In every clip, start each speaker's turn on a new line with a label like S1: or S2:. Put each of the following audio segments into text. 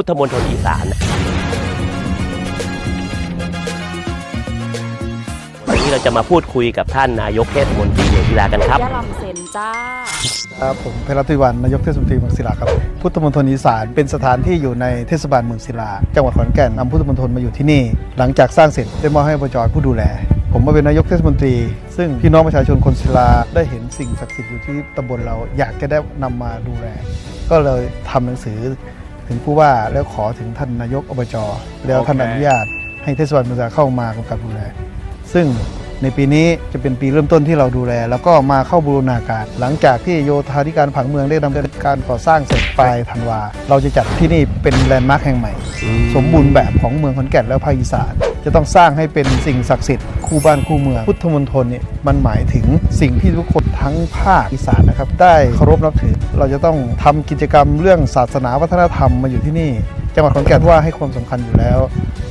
S1: พุทธมณฑลอีสานวันนี้เราจะมาพูดคุยกับท่านนายกเทศมนตรีเมืองศิลากันครับ
S2: ยะลำเซนจ้า
S3: ครับผมเพชรรัตน์วิวันนายกเทศมนตรีเมืองศิลาครับ พุทธมณฑลอีสานเป็นสถานที่อยู่ในเทศบาลเมืองศิลา จังหวัดขอนแก่นนำพุทธมณฑลมาอยู่ที่นี่ หลังจากสร้างเสร็จได้มอบให้อบจผู้ดูแล ผมมาเป็นนายกเทศมนตรี ซึ่งพี่น้องประชาชนคนศิลาได้เห็นสิ่งศักดิ์สิทธิ์อยู่ที่ตำบลเราอยากจะได้นำมาดูแล ก็เลยทำหนังสือ ถึงผู้ว่าแล้วขอถึงท่านนายกอบจแล้วท่านอนุญาตให้เทศบาลเมืองศิลาเข้ามากำกับดูแลซึ่ง ในปีนี้จะเป็นปีเริ่มต้นที่เราดูแล แล้วก็มาเข้าบูรณาการ หลังจากที่โยธาธิการผังเมืองได้ดำเนินการก่อสร้างเสร็จปลายธันวา เราจะจัดที่นี่เป็นแลนด์มาร์คแห่งใหม่ สมบูรณ์แบบของเมืองขอนแก่นและภาคอีสานจะต้องสร้างให้เป็นสิ่งศักดิ์สิทธิ์คู่บ้านคู่เมือง พุทธมณฑลเนี่ยมันหมายถึงสิ่งที่ทุกคนทั้งภาคอีสานนะครับ ได้เคารพนับถือ เราจะต้องทำกิจกรรมเรื่องศาสนาวัฒนธรรมมาอยู่ที่นี่ จังหวัดขอนแก่นว่าให้ความสำคัญอยู่แล้ว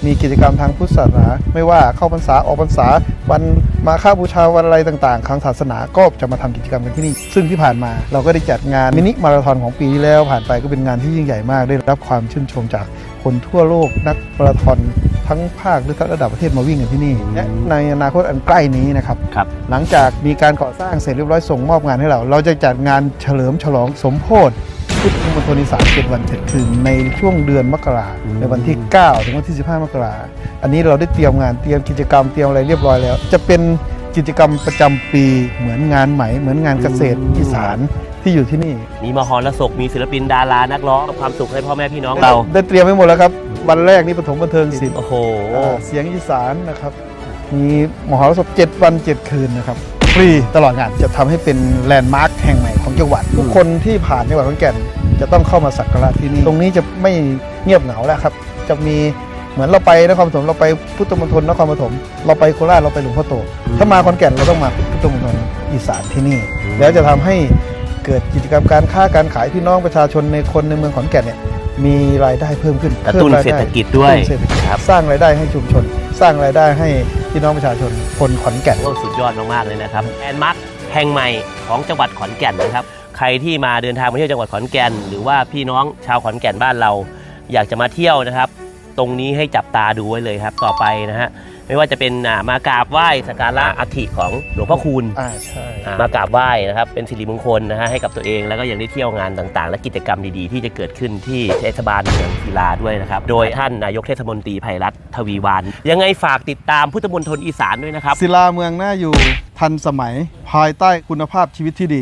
S3: มีกิจกรรมทางพุทธศาสนา ไม่ว่าเข้าพรรษาออกพรรษา วันมาฆบูชาวันอะไรต่างๆทางศาสนาก็จะมาทำกิจกรรมกันที่นี่ ซึ่งที่ผ่านมาเราก็ได้จัดงานมินิมาราธอนของปีที่แล้วผ่านไปก็เป็นงานที่ยิ่งใหญ่มากได้รับความชื่นชมจากคนทั่วโลกนักมาราธอนทั้งภาคหรือทั้งระดับประเทศมาวิ่งกันที่นี่และในอนาคตอันใกล้นี้นะครับ
S1: รบ
S3: หลังจากมีการก่อสร้างเสร็จเรียบร้อยส่งมอบงานให้เรา เราจะจัดงานเฉลิมฉลองสมโพธิ พุทธมณฑลอีสานเป็นวันเจ็ดคืนในช่วงเดือนมกรา
S1: อืม
S3: ในวันที่ 9 ถึงวันที่ 15 มกราอันนี้เราได้เตรียมงานเตรียมกิจกรรมเตรียมอะไรเรียบร้อยแล้ว จะเป็นกิจกรรมประจำปีเหมือนงานไหมเหมือนงานเกษตรอีสานที่อยู่ที่นี่
S1: มีมหรสพมีศิลปินดารานักร้องความสุขให้พ่อแม่พี่น้องเรา
S3: ได้เตรียมไว้หมดแล้วครับ วันแรกนี่ปฐมบันเทิงศิลป์
S1: โอ้โห
S3: อ่าเสียงอีสานนะครับมีมหรสพ7วัน7คืนนะครับ ฟรีตลอดงานจะทำให้เป็นแลนด์มาร์คแห่งใหม่ของจังหวัด ทุกคนที่ผ่านจังหวัดขอนแก่นจะต้องเข้ามาสักการะที่นี่ตรงนี้จะไม่เงียบเหงาแล้วครับ จะมีเหมือนเราไปนครปฐมเราไปพุทธมณฑลนครปฐมเราไปโคราชเราไปหลวงพ่อโต ถ้ามาขอนแก่นเราต้องมาพุทธมณฑลอีสานที่นี่ แล้วจะทำให้เกิดกิจกรรมการค้าการขายพี่น้องประชาชนในคนในเมืองขอนแก่นเนี่ยมีรายได้เพิ่มขึ้น
S1: กระตุ้น
S3: พิ่มาย
S1: เศร
S3: ได้
S1: ษฐกิจด้วย
S3: กระตุ้นเศรษฐกิจ
S1: ครับ
S3: สร้างรายได้ให้ชุมชนส ร้างรายได้ให้พี่น้องประชาชนคนขอนแก่น
S1: โอ้สุดยอดมากๆเลยนะครับแอนมาร์คแห่งใหม่ของจังหวัดขอนแก่นนะครับ ใครที่มาเดินทางมาเที่ยวจังหวัดขอนแก่น หรือว่าพี่น้องชาวขอนแก่นบ้านเรา อยากจะมาเที่ยวนะครับ ตรงนี้ให้จับตาดูไว้เลยครับ ต่อไปนะฮะ ไม่ว่าจะเป็นอ่ามากราบไหว้สักการะอัฐิของหลวงพ่อคูณ
S3: อ่าใช่
S1: อ่ามากราบไหว้นะครับเป็นสิริมงคลนะฮะให้กับตัวเองแล้วก็ยังได้เที่ยวงานต่างๆ และกิจกรรมดีๆ ที่จะเกิดขึ้นที่เทศบาลเมืองศิลาด้วยนะครับ โดยท่านนายกเทศมนตรีไพรัตน์ทวีวานยังไงฝากติดตามพุทธมณฑลอีสานด้วยนะครับ
S3: ศิลาเมืองน่าอยู่ทันสมัยภายใต้คุณภาพชีวิตที่ดี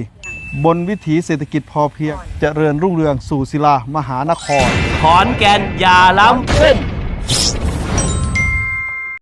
S3: บนวิถีเศรษฐกิจพอเพียงเจริญรุ่งเรืองสู่ศิลามหานคร
S1: ขอนแก่นอย่าล้ำเส้น